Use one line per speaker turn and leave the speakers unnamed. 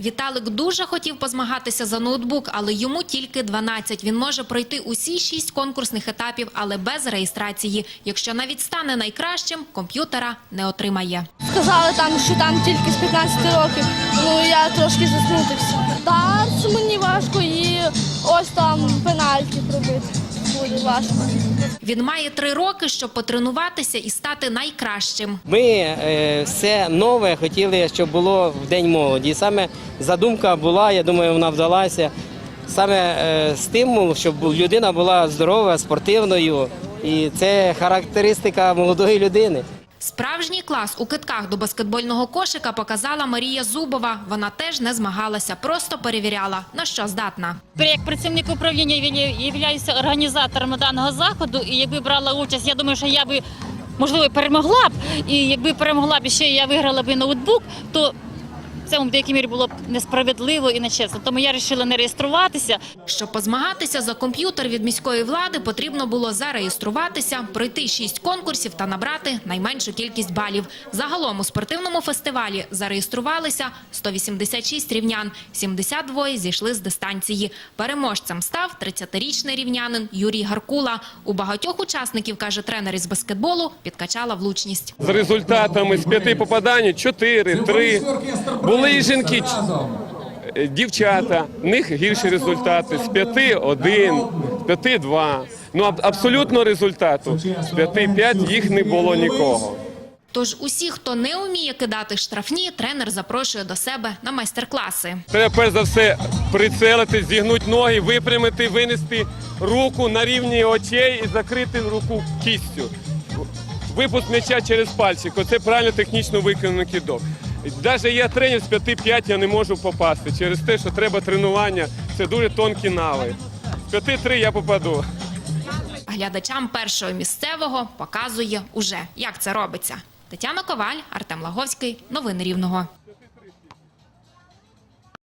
Віталик дуже хотів позмагатися за ноутбук, але йому тільки 12. Він може пройти усі шість конкурсних етапів, але без реєстрації. Якщо навіть стане найкращим, комп'ютера не отримає.
Сказали там, що там тільки з 15 років. Ну я трошки засмутився. Та мені важко і ось там пенальті пробити. Буде важко.
Він має три роки, щоб потренуватися і стати найкращим.
Ми е, все нове хотіли, щоб було в День молоді. І саме задумка була, я думаю, вона вдалася. Саме е, стимул, щоб людина була здорова, спортивною. І це характеристика молодої людини.
Справжній клас у китках до баскетбольного кошика показала Марія Зубова. Вона теж не змагалася, просто перевіряла, на що здатна.
Як працівник управління він є організатором даного заходу, і якби брала участь, я думаю, що я би можливо перемогла б. І якби перемогла б ще я виграла б ноутбук, то це в деякій мірі було б несправедливо і нечесно. Тому я вирішила не реєструватися.
Щоб позмагатися за комп'ютер від міської влади, потрібно було зареєструватися, пройти шість конкурсів та набрати найменшу кількість балів. Загалом у спортивному фестивалі зареєструвалися 186 рівнян, 72 зійшли з дистанції. Переможцем став 30-річний рівнянин Юрій Гаркула. У багатьох учасників, каже тренер із баскетболу, підкачала влучність.
з результатами з п'яти попадань чотири, три. Були і жінки, е, дівчата, в них гірші результати. З п'яти один, з п'яти два. Ну аб- абсолютно результату. З п'яти п'ять їх не було нікого.
Тож усі, хто не вміє кидати штрафні, тренер запрошує до себе на майстер-класи.
Треба перш за все прицелити, зігнути ноги, випрямити, винести руку на рівні очей і закрити руку кістю. Випуск м'яча через пальчик. Оце правильно технічно виконаний кидок. Навіть я тренер з 5-5 я не можу попасти через те, що треба тренування. Це дуже тонкі нави. З 5-3 я попаду.
Глядачам першого місцевого показує уже, як це робиться. Тетяна Коваль, Артем Лаговський. Новини Рівного.